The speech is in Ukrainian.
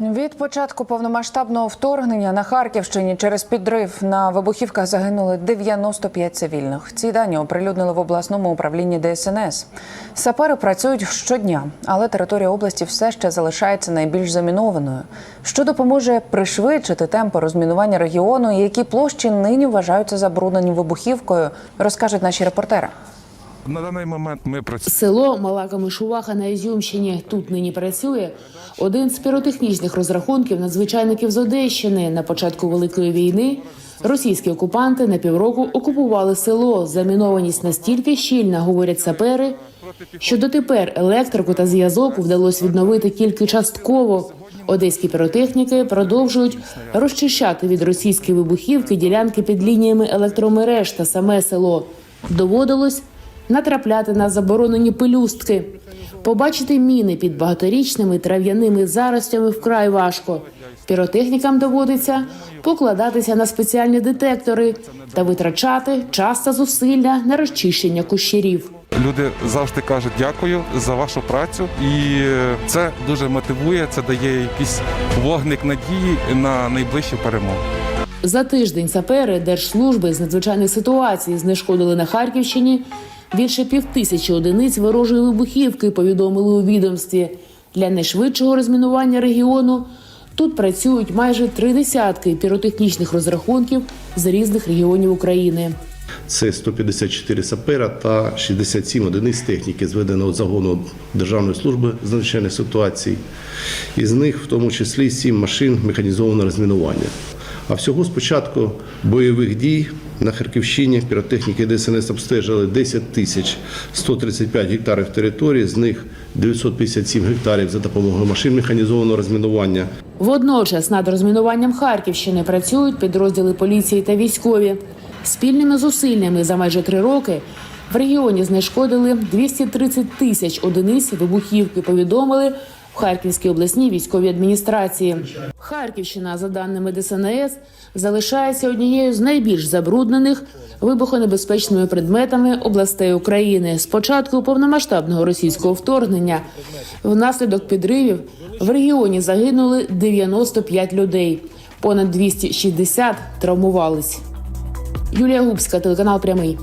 Від початку повномасштабного вторгнення на Харківщині через підрив на вибухівках загинули 95 цивільних. Ці дані оприлюднили в обласному управлінні ДСНС. Сапери працюють щодня, але територія області все ще залишається найбільш замінованою. Що допоможе пришвидшити темпи розмінування регіону які площі нині вважаються забруднені вибухівкою, розкажуть наші репортери. На даний момент ми працюємо. Село Мала Камишуваха на Ізюмщині тут нині працює один з піротехнічних розрахунків надзвичайників з Одещини. На початку великої війни російські окупанти на півроку окупували село. Замінованість настільки щільна, говорять сапери, що дотепер електрику та зв'язок вдалося відновити тільки частково. Одеські піротехніки продовжують розчищати від російської вибухівки ділянки під лініями електромереж та саме село. Доводилось натрапляти на заборонені пелюстки. Побачити міни під багаторічними трав'яними заростями вкрай важко. Піротехнікам доводиться покладатися на спеціальні детектори та витрачати час та зусилля на розчищення кущерів. Люди завжди кажуть дякую за вашу працю, і е, це дуже мотивує. Це дає якийсь вогник надії на найближчу перемогу. За тиждень сапери Держслужби з надзвичайних ситуацій знешкодили на Харківщині більше півтисячі одиниць ворожої вибухівки, повідомили у відомстві. Для найшвидшого розмінування регіону тут працюють майже три десятки піротехнічних розрахунків з різних регіонів України. Це 154 сапера та 67 одиниць техніки, зведеного загону Державної служби з надзвичайних ситуацій. Із них в тому числі 7 машин механізованого розмінування. А всього з початку бойових дій на Харківщині піротехніки ДСНС обстежили 10 тисяч 135 гектарів території, з них 957 гектарів за допомогою машин механізованого розмінування. Водночас над розмінуванням Харківщини працюють підрозділи поліції та військові. Спільними зусиллями за майже три роки в регіоні знешкодили 230 тисяч одиниць вибухівки. Повідомили в Харківській обласній військовій адміністрації. Харківщина, за даними ДСНС, залишається однією з найбільш забруднених вибухонебезпечними предметами областей України. З початку повномасштабного російського вторгнення внаслідок підривів в регіоні загинули 95 людей. Понад 260 травмувались. Юлія Губська, телеканал Прямий.